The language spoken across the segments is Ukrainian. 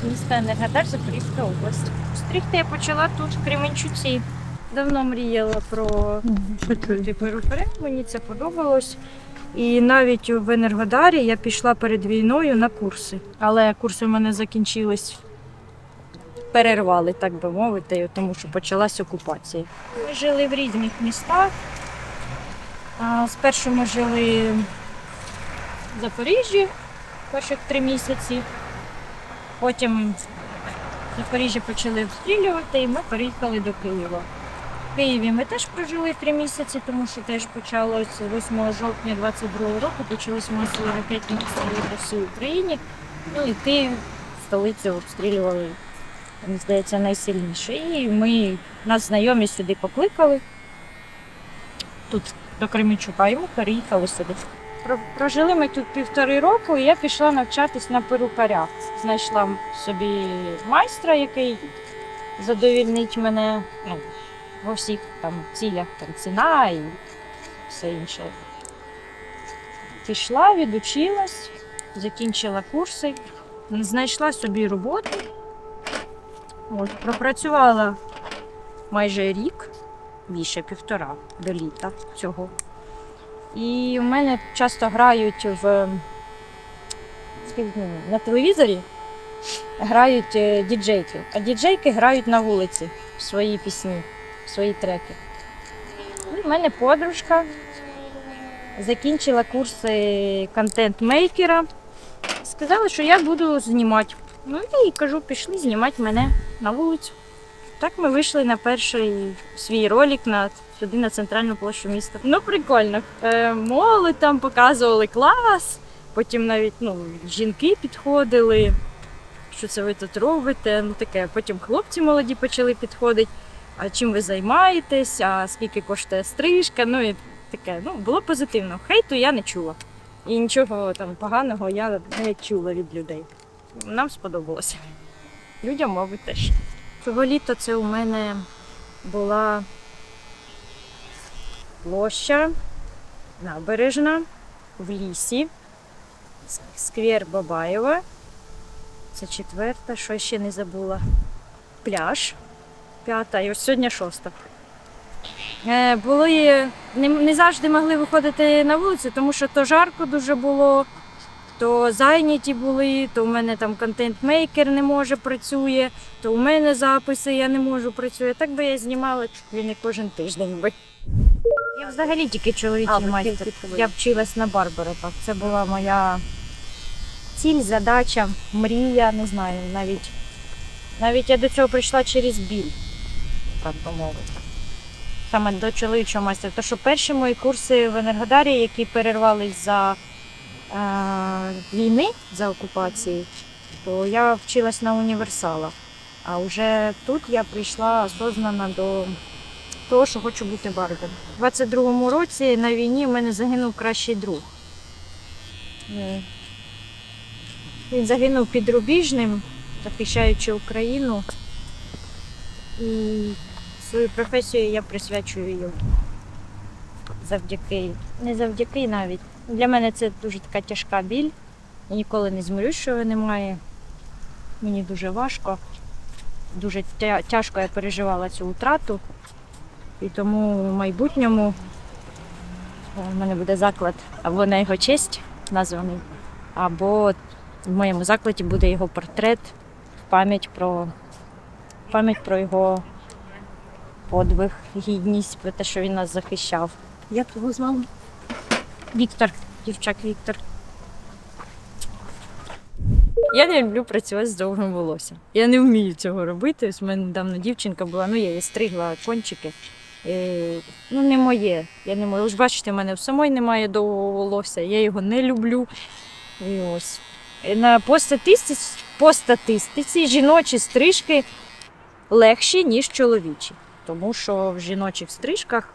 З міста Енергодар, Запорізька область. Стригти я почала тут, в Кременчуці. Давно мріяла про бути мені це подобалось. І навіть в Енергодарі я пішла перед війною на курси. Але курси в мене закінчились, перервали, так би мовити, тому що почалась окупація. Ми жили в різних містах. Спершу ми жили в Запоріжжі перших три місяці. Потім Запоріжжя почали обстрілювати, і ми переїхали до Києва. В Києві ми теж прожили три місяці, тому що теж почалося 8 жовтня 22 року, почалися масові ракетні обстріли по всій Україні. Ну і Київ, столицю обстрілювали, мені здається, найсильніше. І ми нас знайомі сюди покликали. Тут до Кременчука, і ми переїхали сюди. Прожили ми тут півтори року, і я пішла навчатись на перукаря. Знайшла собі майстра, який задовільнить мене ну, во всіх там цілях, там ціна і все інше. Пішла, відучилась, закінчила курси, знайшла собі роботу. От, пропрацювала майже рік, більше півтора до літа цього. І в мене часто грають в на телевізорі грають е, діджейки, а діджейки грають на вулиці свої пісні, свої треки. І в мене подружка закінчила курси контент-мейкера. Сказала, що я буду знімати. Ну їй кажу, пішли знімати мене на вулицю. Так ми вийшли на перший свій ролик на сюди на центральну площу міста. Ну, прикольно. Е, молодь там показували клас, потім навіть ну, жінки підходили. Що це ви тут робите? Ну таке. Потім хлопці молоді почали підходити. А чим ви займаєтесь? А скільки коштує стрижка? Ну і таке. Ну, було позитивно. Хейту я не чула. І нічого там поганого я не чула від людей. Нам сподобалося. Людям, мабуть, теж. Цього літа це у мене була площа набережна в лісі, сквер Бабаєва. Це четверта, що ще не забула. Пляж п'ята, і ось сьогодні шоста. Е, були, не, не завжди могли виходити на вулицю, тому що то жарко дуже було, то зайняті були, то у мене там контент-мейкер не може працює, то у мене записи я не можу працює. Так би я знімала ли не кожен тиждень би. Я взагалі тільки чоловічий майстер. Я вчилась на Барбара. Так. Це була моя ціль, задача, мрія, не знаю, навіть. Навіть я до цього прийшла через біль, так би мовити. Саме до чоловічого майстра. Тому що перші мої курси в Енергодарі, які перервались за війни, за окупації, то я вчилась на універсалах. А вже тут я прийшла осознано до того, що хочу бути барбером. У 22-му році на війні в мене загинув кращий друг. Е, Він загинув під Рубіжним, захищаючи Україну. І свою професію я присвячую йому. Завдяки, не завдяки навіть. Для мене це дуже така тяжка біль. Я ніколи не змирюсь, що його немає. Мені дуже важко. Дуже тяжко я переживала цю втрату. І тому в майбутньому е, в мене буде заклад або на його честь названий, або в моєму закладі буде його портрет пам'ять про, пам'ять про його подвиг, гідність, про те, що він нас захищав. Як його звали? Віктор, дівчак Віктор. Я не люблю працювати з довгим волоссям. Я не вмію цього робити. У мене недавно дівчинка була, ну я їй стригла кончики. Е, ну, не моє. Я не можу. Ж бачите, в мене в самої немає довгого волосся, я його не люблю. І ось. Е, На, по, статистиці, по статистиці жіночі стрижки легші, ніж чоловічі. Тому що в жіночих стрижках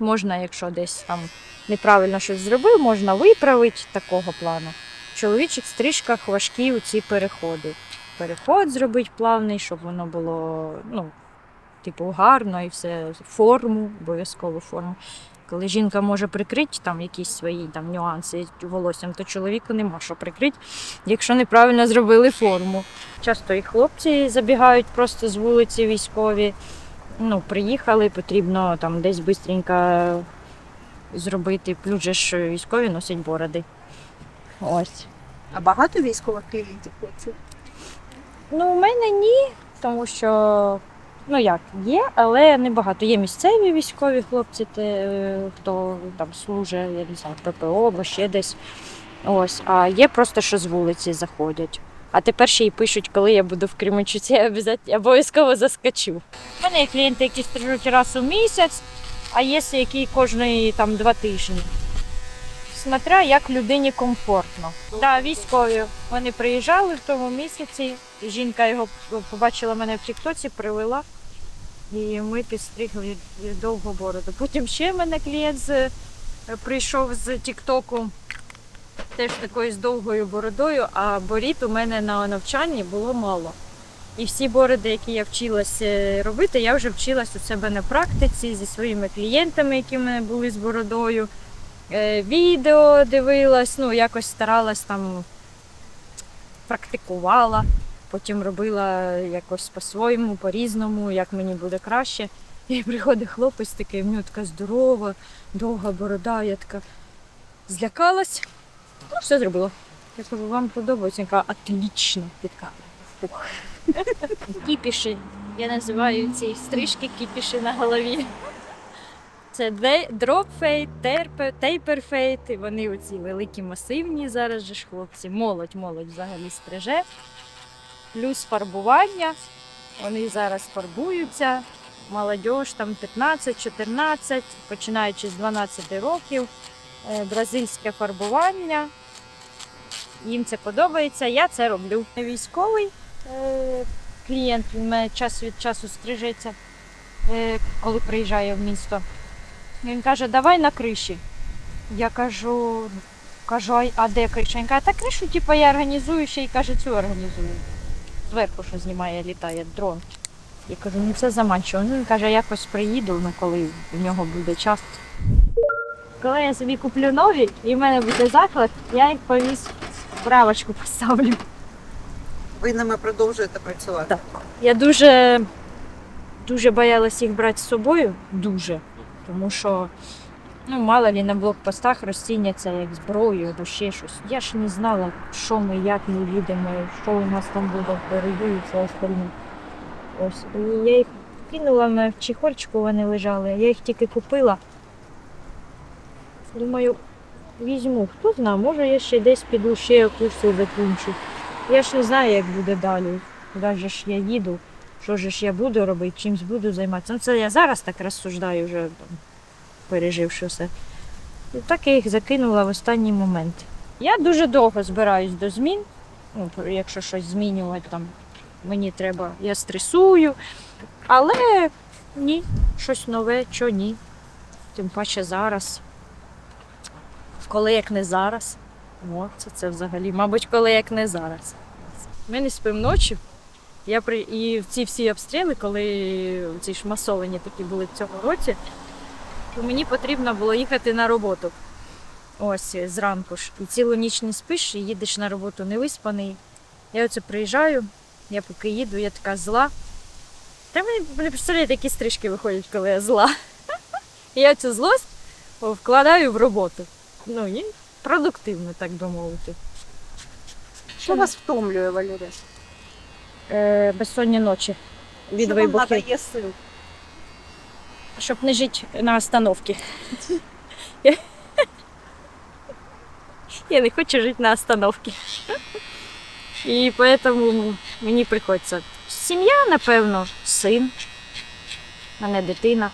можна, якщо десь там неправильно щось зробив, можна виправити такого плану. Чоловічих стрижках важкі ці переходи. переход зробити плавний, щоб воно було, ну, типу, гарно і все, форму, обов'язково форму. Коли жінка може прикрити там якісь свої там нюанси волоссям, то чоловіку нема що прикрити, якщо неправильно зробили форму. Часто і хлопці забігають просто з вулиці військові. Ну, приїхали, потрібно там десь швидко зробити. Плюс же ж військові носять бороди. Ось. А багато військових клієнтів хлопців? Ну, у мене ні, тому що ну як, є, але небагато. Є місцеві військові хлопці, те, е, хто там служить, я не знаю, ППО або ще десь. Ось, а є просто, що з вулиці заходять. А тепер ще й пишуть, коли я буду в Кременчуці, я обов'язково заскочу. У мене є клієнти, які стрижуть раз у місяць, а є які кожні там два тижні. Смотря як людині комфортно. Так, да, військові. Вони приїжджали в тому місяці. Жінка його побачила мене в Тіктоці, привела. І ми підстригли довгу бороду. Потім ще мене клієнт з, прийшов з Тіктоку теж такою з довгою бородою, а борід у мене на навчанні було мало. І всі бороди, які я вчилася робити, я вже вчилась у себе на практиці зі своїми клієнтами, які в мене були з бородою. Е, Відео дивилась, ну якось старалась там практикувала, потім робила якось по-своєму, по-різному, як мені буде краще. І приходить хлопець такий, в нього така здорова, довга борода. Я така злякалась, ну все зробила. Я кажу, вам подобається? Він каже, отлично. Я. Кіпіші. Я називаю ці стрижки кіпіші на голові. Це дропфейт, тейперфейт, і вони оці великі масивні зараз же ж хлопці. Молодь, молодь взагалі стриже. Плюс фарбування. Вони зараз фарбуються. Молодь там 15-14, починаючи з 12 років. Е, Бразильське фарбування. Їм це подобається, я це роблю. Військовий е, клієнт він мене час від часу стрижеться, е, коли приїжджає в місто. Він каже, давай на криші. Я кажу, кажу, «А- де криша? Він каже, та кришу, типу, я організую ще й каже, цю організую. Зверху, що знімає, літає дрон. Я кажу, ну це заманчиво. Ну, він каже, якось приїду, ну, коли в нього буде час. Коли я собі куплю нові і в мене буде заклад, я їх повіз справочку поставлю. Ви ними продовжуєте працювати? Так. Я дуже, дуже боялась їх брати з собою. Дуже. Тому що, ну, мало ли на блокпостах розцінняться як зброю або ще щось. Я ж не знала, що ми, як ми їдемо, що у нас там буде впереду і все остальне. Ось. І я їх кинула в чехольчику, вони лежали. Я їх тільки купила. Думаю, візьму. Хто знає, може я ще десь піду, ще курси закінчу. Я ж не знаю, як буде далі. Куди ж я їду, що ж я буду робити, чимсь буду займатися. Ну, це я зараз так розсуждаю, вже там, переживши все. І так я їх закинула в останній момент. Я дуже довго збираюсь до змін. Ну, якщо щось змінювати, там мені треба, я стресую. Але ні, щось нове, що ні. Тим паче зараз. Коли як не зараз. О, це, це взагалі, мабуть, коли як не зараз. Ми не спимо ночі. Я при... І ці всі обстріли, коли ці ж масовані такі були в цьому році, то мені потрібно було їхати на роботу. Ось зранку ж. І цілу ніч не спиш, і їдеш на роботу невиспаний. Я оце приїжджаю, я поки їду, я така зла. Та ви не представляєте, які стрижки виходять, коли я зла. Я цю злость вкладаю в роботу. Ну і продуктивно, так би мовити. Що вас втомлює, Валерія? Е, безсонні ночі від Що вам вибухів. надає сил? щоб не жити на остановці. Я, я не хочу жити на остановці. І тому мені приходиться сім'я, напевно, син, в мене дитина.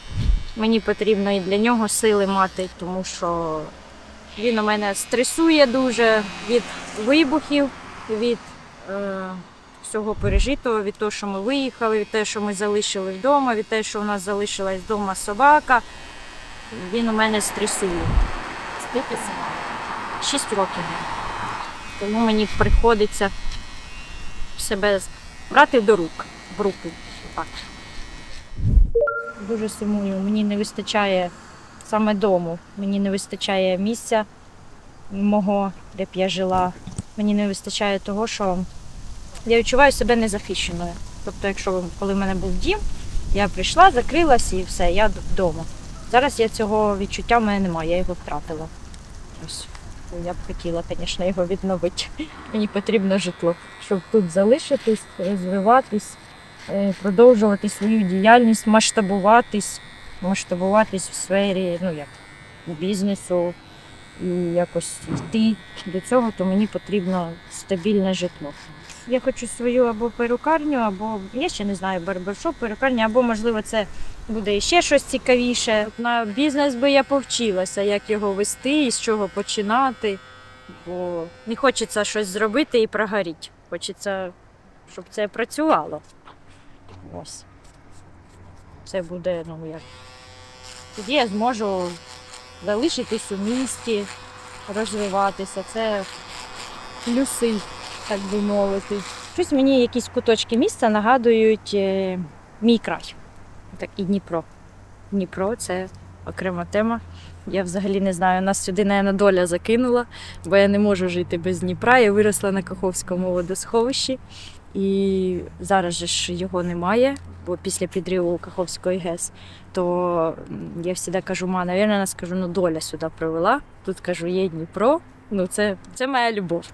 Мені потрібно і для нього сили мати, тому що він у мене стресує дуже від вибухів, від е, всього пережитого, від того, що ми виїхали, від того, що ми залишили вдома, від того, що у нас залишилась вдома собака. Він у мене стресує. Скільки собак? Шість років. Тому мені приходиться себе брати до рук, в руки. Так. Дуже сумую. Мені не вистачає саме дому. Мені не вистачає місця мого, де б я жила. Мені не вистачає того, що я відчуваю себе незахищеною. Тобто, якщо коли в мене був дім, я прийшла, закрилась і все, я вдома. Зараз я цього відчуття в мене немає, я його втратила. Ось. Я б хотіла, звісно, його відновити. Мені потрібно житло, щоб тут залишитись, розвиватись, е, продовжувати свою діяльність, масштабуватись, масштабуватись в сфері ну, як, бізнесу і якось йти до цього, то мені потрібно стабільне житло. Я хочу свою або перукарню, або я ще не знаю, барбершоп, перукарню, або можливо це буде ще щось цікавіше. На бізнес би я повчилася, як його вести і з чого починати. Бо не хочеться щось зробити і прогоріти. Хочеться, щоб це працювало. Ось. Це буде, ну як. Тоді я зможу залишитись у місті, розвиватися. Це плюси, так би мовити. Щось мені якісь куточки міста нагадують е, мій край. Так і Дніпро. Дніпро це окрема тема. Я взагалі не знаю, нас сюди наверно, доля закинула, бо я не можу жити без Дніпра. Я виросла на Каховському водосховищі, і зараз же ж його немає, бо після підриву Каховської ГЕС, то я завжди кажу, ма, навірно, нас кажу, ну доля сюди привела. Тут кажу, є Дніпро. Ну, це, це моя любов.